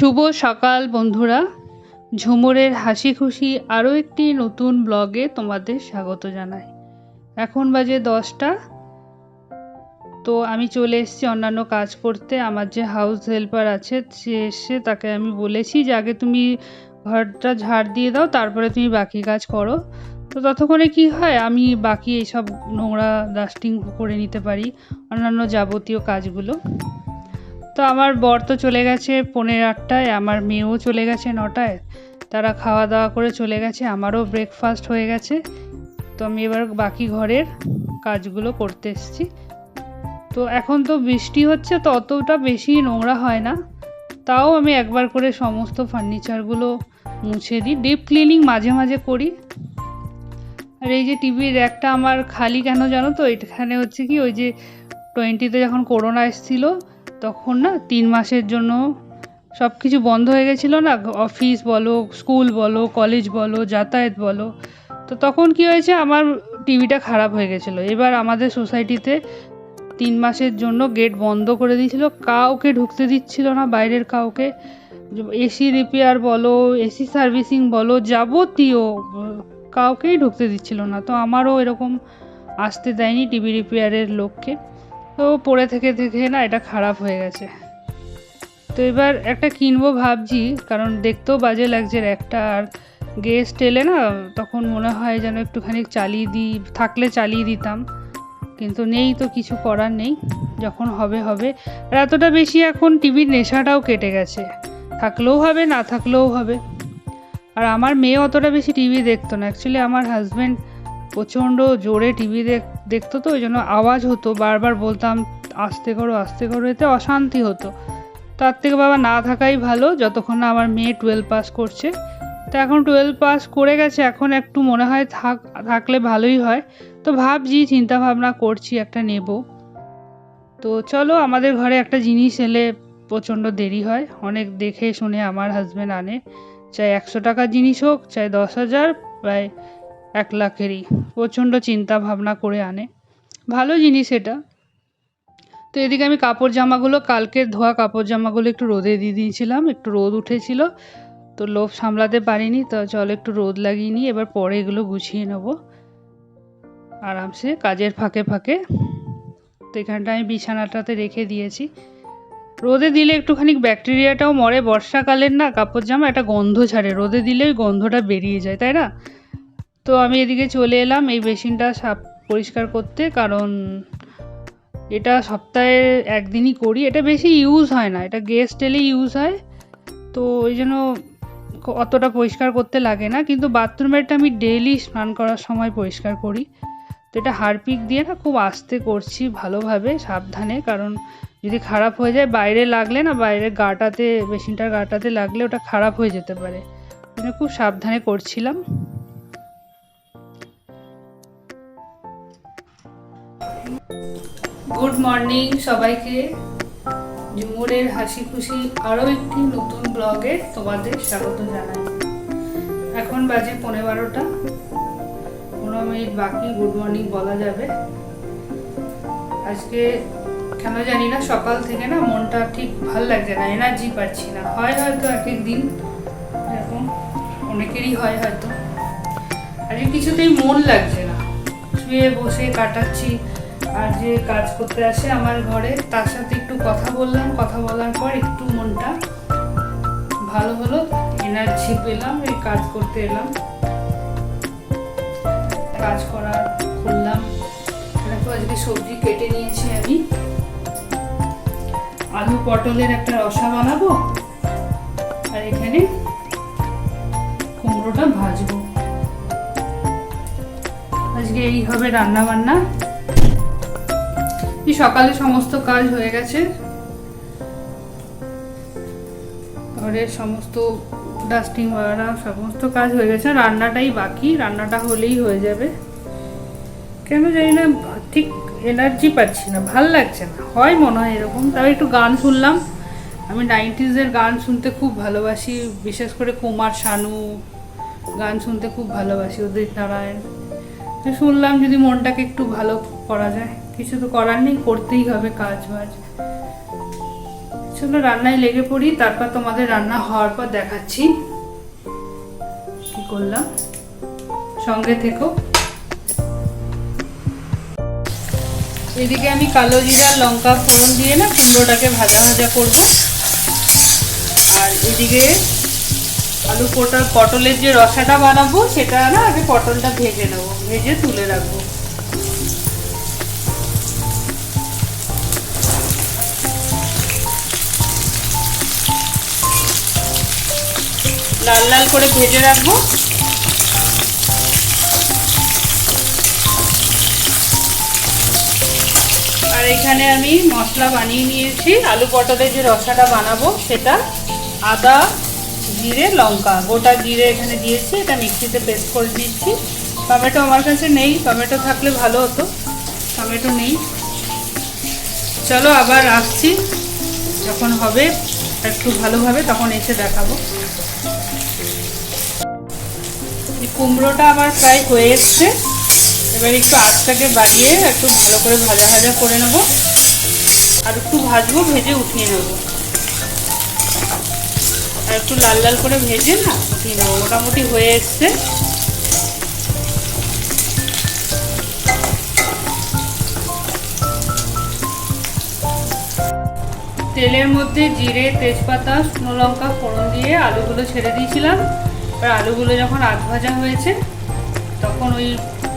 শুভ সকাল বন্ধুরা। ঝুমুরের হাসি খুশি আরও একটি নতুন ব্লগে তোমাদের স্বাগত জানাই। এখন বাজে দশটা। তো আমি চলে এসেছি অন্যান্য কাজ করতে। আমার যে হাউস হেল্পার আছে, সে এসে তাকে আমি বলেছি যে, আগে তুমি ঘরটা ঝাড় দিয়ে দাও, তারপরে তুমি বাকি কাজ করো। তো ততক্ষণে কি হয়, আমি বাকি এইসব নোংরা ডাস্টিং করে নিতে পারি, অন্যান্য যাবতীয় কাজগুলো। তো আমার বর তো চলে গেছে পনেরো আটটায়, আমার মেয়েও চলে গেছে নটায়। তারা খাওয়া দাওয়া করে চলে গেছে, আমারও ব্রেকফাস্ট হয়ে গেছে। তো আমি এবার বাকি ঘরের কাজগুলো করতে এসেছি। তো এখন তো বৃষ্টি হচ্ছে, তো অতটা বেশি নোংরা হয় না। তাও আমি একবার করে সমস্ত ফার্নিচারগুলো মুছে দিই ডিপ ক্লিনিং মাঝে মাঝে করি। আর এই যে টিভির র্যাকটা আমার খালি কেন জানো তো? এখানে হচ্ছে কি, ওই যে টোয়েন্টিতে যখন করোনা এসেছিল তখন না তিন মাসের জন্য সব কিছু বন্ধ হয়ে গেছিল না অফিস বলো স্কুল বলো কলেজ বলো, যাতায়াত বলো। তো তখন কি হয়েছে, আমার টিভিটা খারাপ হয়ে গেছিল। এবার আমাদের সোসাইটিতে তিন মাসের জন্য গেট বন্ধ করে দিয়েছিল। কাউকে ঢুকতে দিচ্ছিল না, বাইরের কাউকে। এসি রিপেয়ার বলো এসি সার্ভিসিং বলো, যাবতীয় কাউকেই ঢুকতে দিচ্ছিল না। তো আমারও এরকম আসতে দেয়নি টিভি রিপেয়ারের লোককে। তো পড়ে থেকে থেকে না এটা খারাপ হয়ে গেছে। তো এবার একটা কিনবো ভাবছি, কারণ দেখতেও বাজে লাগছে একটা। আর গেস্ট এলে না, তখন মনে হয় যেন একটুখানি চালিয়ে দিই থাকলে চালিয়ে দিতাম। কিন্তু নেই তো, কিছু করার নেই। যখন হবে হবে। আর এতটা বেশি এখন টিভির নেশাটাও কেটে গেছে। থাকলেও হবে, না থাকলেও হবে। আর আমার মেয়ে অতটা বেশি টিভি দেখতো না। অ্যাকচুয়ালি আমার হাজব্যান্ড প্রচণ্ড জোরে টিভি দেখ, দেখতো তো, ওই জন্য আওয়াজ হতো, বারবার বলতাম, আস্তে করো আস্তে করো এতে অশান্তি হতো। তার থেকে বাবা না থাকাই ভালো, যতক্ষণ না আমার মেয়ে টুয়েলভ পাস করছে। তো এখন টুয়েলভ পাস করে গেছে, এখন একটু মনে হয় থাক, থাকলে ভালোই হয়। তো ভাবছি চিন্তা ভাবনা করছি, একটা নেব। তো চলো, আমাদের ঘরে একটা জিনিস এলে প্রচণ্ড দেরি হয়। অনেক দেখে শুনে আমার হাজব্যান্ড আনে। চাই একশো টাকার জিনিস হোক, চাই দশ হাজার, প্রায় এক লাখেরই। প্রচণ্ড চিন্তা ভাবনা করে আনে। ভালো জিনিস এটা। তো এদিকে আমি কাপড় জামাগুলো, কালকের ধোয়া কাপড় জামাগুলো একটু রোদে দিয়ে দিয়েছিলাম, একটু রোদ উঠেছিল। তো লোভ সামলাতে পারিনি, তো চলো একটু রোদ লাগিয়ে নিই, এবার পরে এগুলো গুছিয়ে নেব। আরামসে, কাজের ফাঁকে ফাঁকে। তো এখানটা আমি বিছানাটাতে রেখে দিয়েছি। রোদে দিলে একটুখানি ব্যাকটেরিয়াটাও মরে। বর্ষাকালের না কাপড় জামা একটা গন্ধ ছাড়ে। রোদে দিলে ওই গন্ধটা বেরিয়ে যায়, তাই না? তো আমি এদিকে চলে এলাম এই বেসিনটা সাপ পরিষ্কার করতে, কারণ এটা সপ্তাহে একদিনই করি। এটা বেশি ইউজ হয় না, এটা গেস্ট এলেই ইউজ হয়। তো ওই জন্য অতটা পরিষ্কার করতে লাগে না, কিন্তু বাথরুমেরটা আমি ডেইলি স্নান করার সময় পরিষ্কার করি। তো এটা হারপিক দিয়ে না খুব আস্তে করছি ভালোভাবে, সাবধানে, কারণ যদি খারাপ হয়ে যায়, বাইরে লাগলে না বাইরের গাটাতে, বেসিনটার গাটাতে লাগলে ওটা খারাপ হয়ে যেতে পারে। খুব সাবধানে করছিলাম। গুড মর্নিং সবাইকে। ঝুমুরের হাসি খুশি আরও একটি নতুন ব্লগে তোমাদের স্বাগত জানাই। এখন বাজে পনেরো বারোটা। পনেরো মিনিট বাকি গুড মর্নিং বলা যাবে। আজকে কেন জানি না, সকাল থেকে না মনটা ঠিক ভালো লাগছে না এনার্জি পাচ্ছি না। হয় হয়তো এক এক দিন এরকম অনেকেরই হয় হয়তো। আজকে কিছুতেই মন লাগছে না। শুয়ে বসে কাটাচ্ছি আর যে কাজ করতে আসে আমার ঘরে, তার সাথে একটু কথা বললাম। কথা বলার পর একটু মনটা ভালো হলো এনার্জি পেলাম, এই কাজ করতে এলাম। কাজ করা করলাম। দেখো আজকে সবজি কেটে নিয়েছি আমি। আলু পটলের একটা রসা বানাবো, আর এখানে কুমড়োটা ভাজবো। আজকে এই হবে রান্না বান্না সকালে সমস্ত কাজ হয়ে গেছে? ঘরের সমস্ত ডাস্টিং ওয়ারা সমস্ত কাজ হয়ে গেছে। রান্নাটাই বাকি, রান্নাটা হলেই হয়ে যাবে। কেন জানি না, ঠিক এনার্জি পাচ্ছি না, ভালো লাগছে না। হয় মনে হয় এরকম। তবে একটু গান শুনলাম। আমি নাইনটিজের গান শুনতে খুব ভালোবাসি, বিশেষ করে কুমার শানু গান শুনতে খুব ভালোবাসি, উদিত নারায়ণ। শুনলাম যদি মনটাকে একটু ভালো করা যায়। কিছু তো করার নেই, করতেই হবে কাজ বাজ। চলো রান্নায় লেগে পড়ি, তারপর তোমাদের রান্না হওয়ার পর দেখাচ্ছি কি করলাম। সঙ্গে থেকো। এদিকে আমি কালো জিরা, লঙ্কা, ফোড়ন দিয়ে না কুমড়োটাকে ভাজা ভাজা করব। আর এদিকে আলু পটল পটলের যে রসাটা বানাবো, সেটা না আগে পটলটা ভেজে নেব, ভেজে তুলে রাখব। লাল লাল করে ভেজে রাখব। আর এখানে আমি মশলা বানিয়ে নিয়েছি। আলু পটলের যে রসাটা বানাবো, সেটা আদা, জিরে, লঙ্কা। গোটা জিরে এখানে দিয়েছি, এটা মিক্সিতে পেস্ট করে দিচ্ছি। টমেটো আমার কাছে নেই, টমেটো থাকলে ভালো হতো। টমেটো নেই। চলো আবার আসছি, যখন হবে একটু ভালোভাবে, তখন এসে দেখাবো। কুমড়োটা আমার প্রায় হয়ে এসছে। এবার একটু আঁচটাকে বাড়িয়ে একটু ভালো করে ভাজা ভাজা করে নেব। আর একটু ভাজবো, ভেজে উঠিয়ে নেব। আর একটু লাল লাল করে ভেজে না উঠিয়ে নেব। মোটামুটি হয়ে এসছে। তেলের মধ্যে জিরে, তেজপাতা, শুকনো লঙ্কা, ফোড়ন দিয়ে আলুগুলো ছেড়ে দিয়েছিলাম। এবার আলুগুলো যখন আধ ভাজা হয়েছে, তখন ওই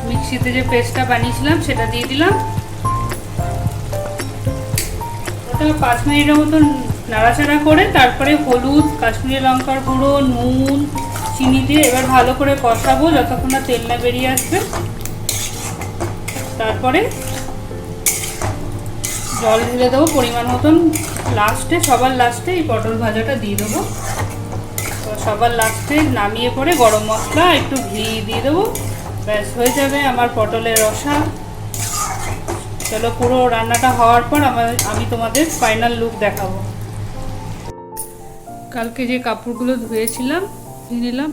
মিক্সিতে যে পেস্টটা বানিয়েছিলাম, সেটা দিয়ে দিলাম। ওটা পাঁচ মিনিটের মতন নাড়াচাড়া করে, তারপরে হলুদ, কাশ্মীরি লঙ্কার গুঁড়ো, নুন, চিনি দিয়ে এবার ভালো করে কষাবো যতক্ষণ না তেল না বেরিয়ে আসবে। তারপরে জল ঢেলে দেবো পরিমাণ মতন। লাস্টে, সবার লাস্টে এই পটল ভাজাটা দিয়ে দেবো। সবার লাস্টে নামিয়ে পরে গরম মশলা, একটু ঘি দিয়ে দেবো। ব্যাস, হয়ে যাবে আমার পটলের রসা। চলো, পুরো রান্নাটা হওয়ার পর আমার, আমি তোমাদের ফাইনাল লুক দেখাবো। কালকে যে কাপড়গুলো ধুয়েছিলাম, ধুয়ে নিলাম,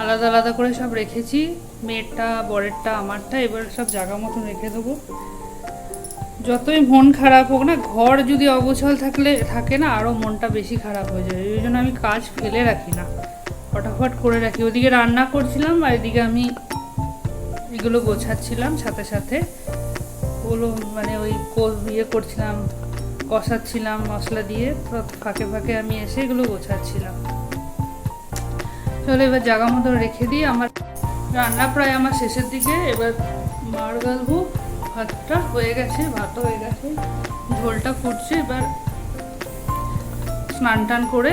আলাদা আলাদা করে সব রেখেছি। মেয়েরটা, বরেরটা, আমারটা, এবার সব জায়গা মতন রেখে দেবো। যতই মন খারাপ হোক না, ঘর যদি অগোছাল থাকলে, থাকে না আরও মনটা বেশি খারাপ হয়ে যায়। ওই জন্য আমি কাজ ফেলে রাখি না। ফটাফট করে রাখি। ওদিকে রান্না করছিলাম, আর এদিকে আমি এগুলো গোছাচ্ছিলাম সাথে সাথে। ওগুলো মানে ওই ইয়ে করছিলাম, কষাচ্ছিলাম মশলা দিয়ে। তো ফাঁকে ফাঁকে আমি এসে এগুলো গোছাচ্ছিলাম। চলো এবার জায়গা মতো রেখে দিই। আমার রান্না প্রায় আমার শেষের দিকে। এবার মার গালবো ভাতটা হয়ে গেছে, ভাতও হয়ে গেছে। ঝোলটা ফুটছে, এবার স্নান টান করে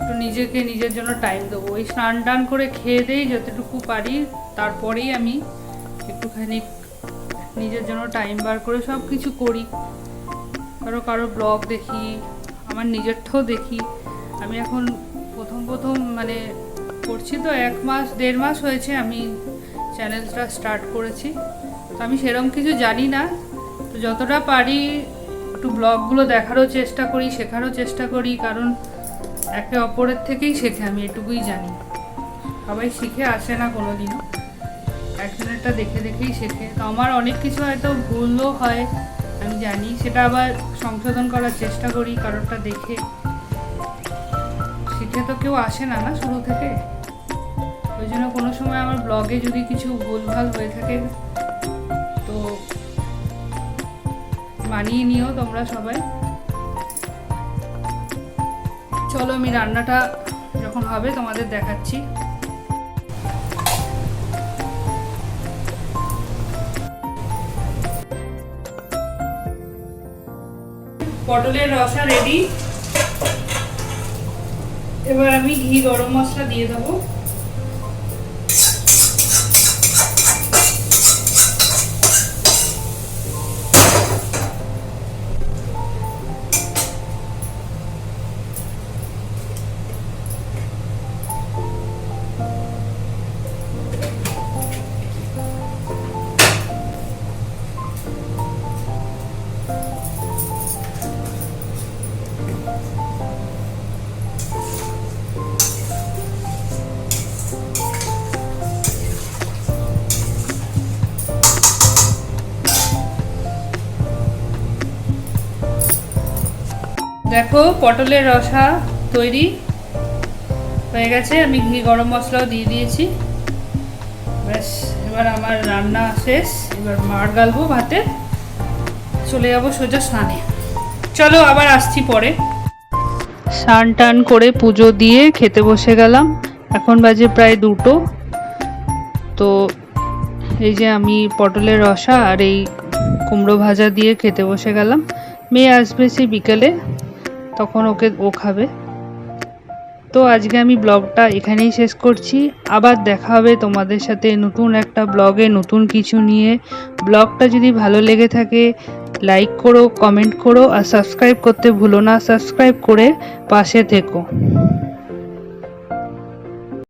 একটু নিজেকে নিজের জন্য টাইম দেবো। ওই স্নান টান করে খেয়ে দেই যতটুকু পারি, তারপরেই আমি একটুখানি নিজের জন্য টাইম বার করে সব কিছু করি। কারও কারও ব্লগ দেখি, আমার নিজেরটাও দেখি। আমি এখন প্রথম প্রথম মানে করছি তো, এক মাস, দেড় মাস হয়েছে আমি চ্যানেলটা স্টার্ট করেছি। তো আমি সেরকম কিছু জানি না। তো যতটা পারি একটু ব্লগগুলো দেখারও চেষ্টা করি, শেখারও চেষ্টা করি, কারণ একে অপরের থেকেই শেখে, আমি এটুকুই জানি। সবাই শিখে আসে না কোনো দিনও একজনেরটা দেখে দেখেই শেখে। তো আমার অনেক কিছু হয়তো ভুলও হয়, আমি জানি। সেটা আবার সংশোধন করার চেষ্টা করি কারোরটা দেখে। শিখে তো কেউ আসে না না শুরু থেকে? ওই জন্য কোনো সময় আমার ব্লগে যদি কিছু ভুলভাল হয়ে থাকে মানিয়ে নিও তোমরা সবাই। চলো আমি রান্নাটা যখন হবে তোমাদের দেখাচ্ছি। পটলের রসা রেডি এবার আমি ঘি গরম মশলা দিয়ে দেবো। দেখো, পটলের রসা তৈরি হয়ে গেছে। আমি ঘি, গরম মশলাও দিয়ে দিয়েছি। ব্যাস, এবার আমার রান্না শেষ। এবার মার গালবো ভাতে। চলে যাব সোজা স্নানে। চলো, আবার আসছি পরে। স্নান টান করে পুজো দিয়ে খেতে বসে গেলাম। এখন বাজে প্রায় দুটো। তো এই যে আমি পটলের রসা আর এই কুমড়ো ভাজা দিয়ে খেতে বসে গেলাম। মেয়ে আসবে সে বিকেলে। তখন ওকে ও খাবে। তো আজকে আমি ব্লগটা এখানেই শেষ করছি। আবার দেখা হবে তোমাদের সাথে নতুন একটা ব্লগে নতুন কিছু নিয়ে। ব্লগটা যদি ভালো লেগে থাকে, লাইক করো, কমেন্ট করো আর সাবস্ক্রাইব করতে ভুলো না। সাবস্ক্রাইব করে পাশে থেকো।